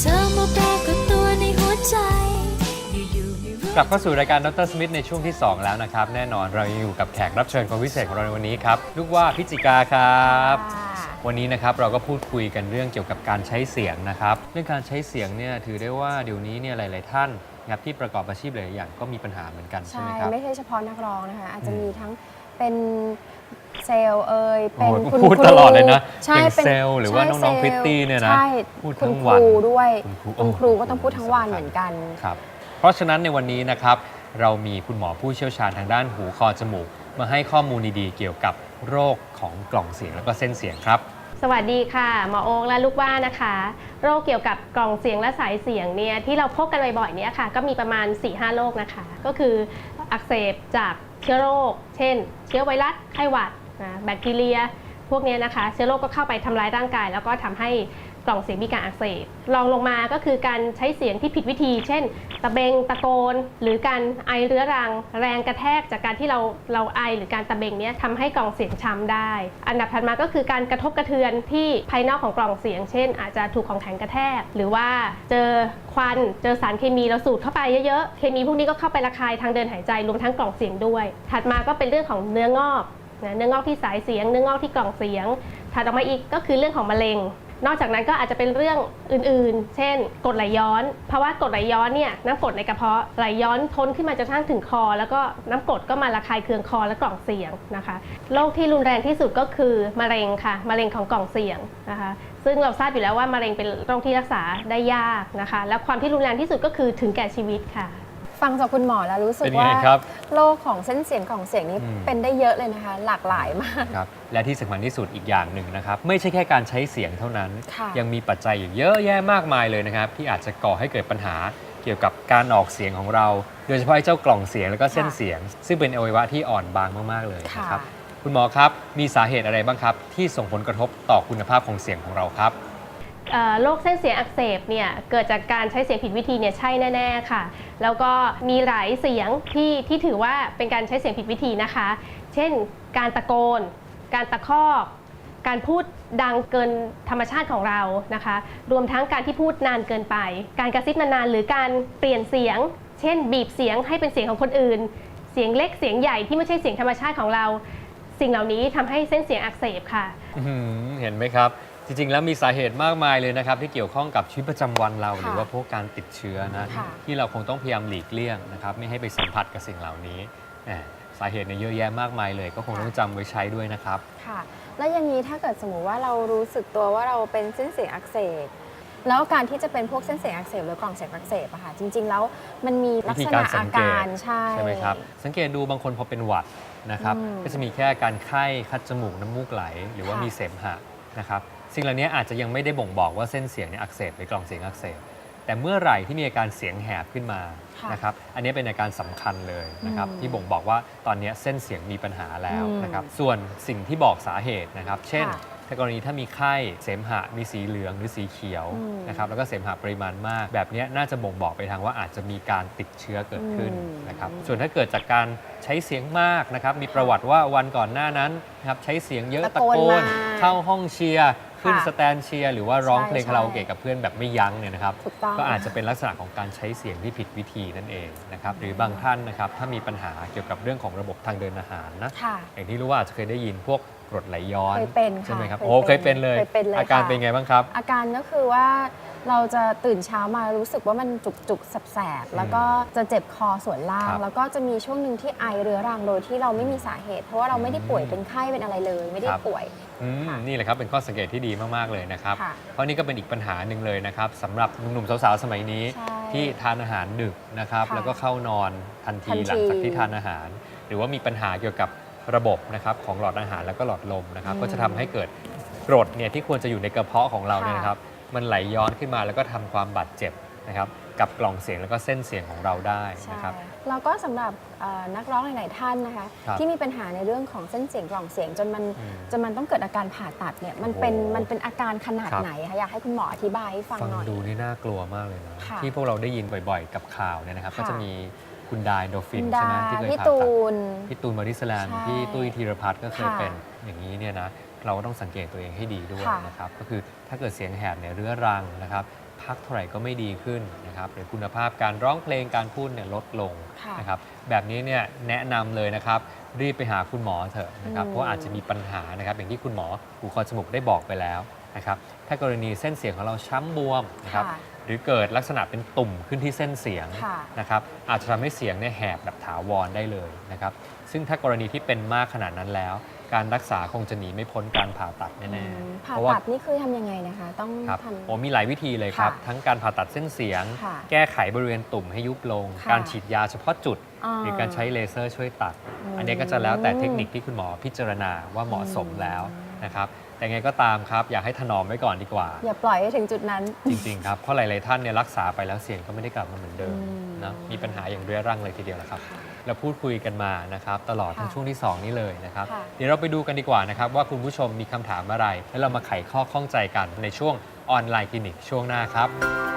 เธอมาปรากฏตัวในหัวใจ อยู่ๆไม่รู้ กลับเข้าสู่รายการดรสมิธในช่วงที่ 2 แล้วนะครับ แน่นอนเรายังอยู่กับแขกรับเชิญคนพิเศษของเราในวันนี้ครับ ลูกว่าพิจิกาครับ วันนี้นะครับเราก็พูดคุยกันเรื่องเกี่ยวกับการใช้เสียงนะครับ เรื่องการใช้เสียงเนี่ยถือได้ว่าเดี๋ยวนี้เนี่ยหลาย ๆ ท่านนะครับที่ประกอบอาชีพหลายๆอย่างก็มีปัญหาเหมือนกันใช่ใช่ไหมครับ ไม่ใช่เฉพาะนักร้องนะคะ อาจจะอืมมีทั้ง เป็นเซลล์เอ่ยเป็นโอ้โหคุณพูดครูตลอดเลยนะใช่เป็นเซลล์หรือว่าใช่น้องๆเซลล์พริตตี้เนี่ยนะใช่พูดคุทั้ณงควันรูด้วยคุณครูคุณครูโอ้โหก็ต้องพูดทั้งวันสำคัญ เหมือนกัน ครับเพราะฉะนั้นในวันนี้นะครับ เรามีคุณหมอผู้เชี่ยวชาญทางด้านหูคอจมูก มาให้ข้อมูลดีๆเกี่ยวกับโรคของกล่องเสียงแล้วก็เส้นเสียงครับ สวัสดีค่ะ หมอโอ๊กและลูกว่านะคะ โรคเกี่ยวกับกล่องเสียงและสายเสียงเนี่ยที่เราพบกันบ่อยๆเนี่ยค่ะ ก็มีประมาณ4-5โรคนะคะ ก็คืออักเสบจาก เชื้อโรค เช่น เชื้อไวรัสไข้หวัดแบคทีเรีย พวกนี้นะคะ เชื้อโรคก็เข้าไปทำร้ายร่างกาย แล้วก็ทำให้ กล่องเสียงมีการอักเสบรองลงมาก็คือการใช้เสียงที่ผิดวิธี เช่น ตะเบงตะโกน หรือการไอเรื้อรัง แรงกระแทกจากการที่เราเราไอหรือการตะเบงเนี้ยทำให้กล่องเสียงช้ำได้ อันดับถัดมาก็คือการกระทบกระเทือนที่ภายนอกของกล่องเสียง เช่น อาจจะถูกของแข็งกระแทก หรือว่าเจอควันเจอสารเคมีเราสูดเข้าไปเยอะๆเคมีพวกนี้ก็เข้าไประคายทางเดินหายใจรวมทั้งกล่องเสียงด้วย ถัดมาก็เป็นเรื่องของเนื้องอกนะเนื้องอกที่สายเสียง เนื้องอกที่กล่องเสียง ถัดออกมาอีกก็คือเรื่องของมะเร็ง นอกจากนั้นก็อาจจะเป็นเรื่องอื่นๆ เช่นกรดไหลย้อน เพราะว่ากรดไหลย้อนเนี่ยน้ำกรดในกระเพาะไหลย้อนท้นขึ้นมาจนกระทั่งถึงคอ แล้วก็น้ำกรดก็มาระคายเคืองคอและกล่องเสียงนะคะโรคที่รุนแรงที่สุดก็คือมะเร็งค่ะมะเร็งของกล่องเสียงนะคะซึ่งเราทราบอยู่แล้วว่ามะเร็งเป็นโรคที่รักษาได้ยากนะคะ และความที่รุนแรงที่สุดก็คือถึงแก่ชีวิตค่ะ ฟังจากคุณหมอแล้วรู้สึกเป็นไงว่าครับโรคของเส้นเสียงกล่องเสียงนี้อืม เป็นได้เยอะเลยนะคะ หลากหลายมาก ครับและที่สำคัญที่สุดอีกอย่างหนึ่งนะครับ ไม่ใช่แค่การใช้เสียงเท่านั้น ค่ะ ยังมีปัจจัยอีกเยอะแยะมากมายเลยนะครับ ที่อาจจะก่อให้เกิดปัญหาเกี่ยวกับการออกเสียงของเรา โดยเฉพาะไอ้เจ้ากล่องเสียงแล้วก็เส้นเสียง ซึ่งเป็นอวัยวะที่อ่อนบางมากๆเลยนะครับค่ะคุณหมอครับมีสาเหตุอะไรบ้างครับ ที่ส่งผลกระทบต่อคุณภาพของเสียงของเราครับ เอ่อโรคเส้นเสียงอักเสบเนี่ยเกิดจากการใช้เสียงผิดวิธีเนี่ยใช่แน่ๆค่ะ แล้วก็มีหลายเสียงที่ที่ถือว่าเป็นการใช้เสียงผิดวิธีนะคะ เช่น การตะโกน การตะคอกการพูดดังเกินธรรมชาติของเรานะคะ รวมทั้งการที่พูดนานเกินไป การกระซิบนานๆหรือการเปลี่ยนเสียง เช่น บีบเสียงให้เป็นเสียงของคนอื่น เสียงเล็กเสียงใหญ่ที่ไม่ใช่เสียงธรรมชาติของเรา สิ่งเหล่านี้ทำให้เส้นเสียงอักเสบค่ะ อื้อหือเห็นไหมครับ จริง ๆ แล้วมีสาเหตุมากมายเลยนะครับ ที่เกี่ยวข้องกับชีวิตประจำวันเรา ค่ะหรือว่าพวกการติดเชื้อนะค่ะ ที่เราคงต้องพยายามหลีกเลี่ยงนะครับไม่ให้ไปสัมผัสกับสิ่งเหล่านี้แหมสาเหตุเนี่ยเยอะแยะมากมายเลย ก็คงต้องจำไว้ใช้ด้วยนะครับ ค่ะ แล้วอย่างนี้ถ้าเกิดสมมุติว่าเรารู้สึกตัวว่าเราเป็นเส้นเสียงอักเสบ แล้วการที่จะเป็นพวกเส้นเสียงอักเสบหรือกล่องเสียงอักเสบอะค่ะ จริง ๆ แล้วมันมีลักษวิธีณะการสัอางเกตการใช่ ใช่ไหมครับ สังเกตดูบางคนพอเป็นหวัดนะครับ อืมก็จะมีแค่การไข้คัดจมูกน้ำมูกไหล หรือว่าค่ะ มีเสมหะนะครับ สิ่งเหล่านี้อาจจะยังไม่ได้บ่งบอกว่าเส้นเสียงเนี่ยอักเสบหรือกล่องเสียงอักเสบ แต่เมื่อไหร่ที่มีอาการเสียงแหบขึ้นมาค่ะนะครับ อันนี้เป็นอาการสำคัญเลยนะครับอืมที่บ่งบอกว่าตอนนี้เส้นเสียงมีปัญหาแล้วอืมนะครับ ส่วนสิ่งที่บอกสาเหตุนะครับ เช่น ค่ะถ้ากรณีถ้ามีไข้เสมหะมีสีเหลืองหรือสีเขียวอืมนะครับ แล้วก็เสมหะปริมาณมาก แบบนี้น่าจะบ่งบอกไปทางว่าอาจจะมีการติดเชื้อเกิดขึ้นอืม นะครับ ส่วนถ้าเกิดจากการใช้เสียงมากนะครับ มีประวัติว่าวันก่อนหน้านั้นนะครับใช้เสียงเยอะตะตะโกนโกนมา เข้าห้องเชียร์ ขึ้นค่ะสแตนเชียร์หรือว่าร้องใช่เพลงใช่คาราโอเกะกับเพื่อนแบบไม่ยั้งเนี่ยนะครับ ถูกต้อง ก็อาจจะเป็นลักษณะของการใช้เสียงที่ผิดวิธีนั่นเองนะครับหรือบางท่านนะครับถ้ามีปัญหาเกี่ยวกับเรื่องของระบบทางเดินอาหารนะค่ะ อย่างที่รู้ว่าอาจจะเคยได้ยินพวกกรดไหลย้อนเคยเป็นค่ะใช่ไหมครับเคยโอ้เคยเป็นเลย เคยเป็นเลยอาการค่ะ เป็นไงบ้างครับ อาการก็คือว่า เราจะตื่นเช้ามารู้สึกว่ามันจุกจุกๆแสบๆแล้วก็จะเจ็บคอส่วนล่าคงรับแล้วก็จะมีช่วงหนึ่งที่ไอเรื้อรังโดยที่เราไม่มีสาเหตุ เพราะว่าเราไม่ได้ป่วยอืมเป็นไข้เป็นอะไรเลย ไม่ได้ครับ ป่วย อืมค่ะนี่แหละครับเป็นข้อสังเกตที่ดีมากๆเลยนะครับ ค่ะเพราะนี่ก็เป็นอีกปัญหาหนึ่งเลยนะครับสำหรับหนุ่มๆสาวๆสมัยนี้ ใช่ที่ทานอาหารดึกนะครับ ค่ะแล้วก็เข้านอนทันทีทันที หลังจากที่ทานอาหาร หรือว่ามีปัญหาเกี่ยวกับระบบนะครับของหลอดอาหารแล้วก็หลอดลมนะครับอืมก็จะทำให้เกิดกรดเนี่ยที่ควรจะอยู่ในกระเพาะของเราเนี่ยค่ะนะครับ มันไหลย้อนขึ้นมาแล้วก็ทำความบาดเจ็บนะครับกับกล่องเสียงแล้วก็เส้นเสียงของเราได้ใช่นะครับแล้วก็สำหรับเอ่อนักร้องหลาย ๆ ท่านนะคะครับที่มีปัญหาในเรื่องของเส้นเสียงกล่องเสียงจนมันอืมจนมันต้องเกิดอาการผ่าตัดเนี่ยมันเป็นโอ้โหมันเป็นอาการขนาดครับไหนคะอยากให้คุณหมออธิบายให้ฟังฟังหน่อยดูนี่น่ากลัวมากเลยนะค่ะที่พวกเราได้ยินบ่อย ๆ กับข่าวเนี่ยนะครับค่ะก็จะมีคุณดายโดฟินคุณใช่ดาไหมที่เคยพี่ผ่าตูตัดนพี่ตูนบอดี้สแลมใช่พี่ตุ้ยธีรพัฒน์ก็เคยค่ะเป็น อย่างนี้เนี่ยนะเราก็ต้องสังเกตตัวเองให้ดีด้วยค่ะ นะครับก็คือถ้าเกิดเสียงแหบเนี่ยเรื้อรังนะครับพักเท่าไหร่ก็ไม่ดีขึ้นนะครับหรือคุณภาพการร้องเพลงการพูดเนี่ยลดลงค่ะ นะครับแบบนี้เนี่ยแนะนำเลยนะครับรีบไปหาคุณหมอเถอะนะครับอืม เพราะว่าอาจจะมีปัญหานะครับอย่างที่คุณหมอหูคอจมูกได้บอกไปแล้วนะครับถ้ากรณีเส้นเสียงของเราช้ำบวมนะครับ ค่ะ หรือเกิดลักษณะเป็นตุ่มขึ้นที่เส้นเสียงค่ะ นะครับอาจจะทำให้เสียงเนี่ยแหบแบบถาวรได้เลยนะครับซึ่งถ้ากรณีที่เป็นมากขนาดนั้นแล้ว การรักษาคงจะหนีไม่พ้นการผ่าตัดแน่อืมๆผ่าเพราะว่าตัดนี่คือทำยังไงนะคะ ต้องครับทำ โอ้มีหลายวิธีเลยครับ ค่ะทั้งการผ่าตัดเส้นเสียง ค่ะแก้ไขบริเวณตุ่มให้ยุบลง ค่ะ การฉีดยาเฉพาะจุดาหรือการใช้เลเซอร์ช่วยตัดอืมอันนี้ก็จะแล้วแต่เทคนิคที่คุณหมอพิจารณาว่าเหมาะสมแล้วอืมนะครับ แต่ไงก็ตามครับ อยากให้ถนอมไว้ก่อนดีกว่า อย่าปล่อยให้ถึงจุดนั้น จริงๆครับ เพราะหลายๆท่านเนี่ยรักษาไปแล้วเสียงก็ไม่ได้กลับมาเหมือนเดิมอืมนะมีปัญหาอย่างเรื้อรังเลยทีเดียวละครับค่ะเราพูดคุยกันมานะครับตลอดทั้งค่ะช่วงที่ 2 นี้เลยนะครับ ค่ะ เดี๋ยวเราไปดูกันดีกว่านะครับ ว่าคุณผู้ชมมีคำถามอะไร แล้วเรามาไขข้อข้องใจกันในช่วงออนไลน์คลินิกช่วงหน้าครับ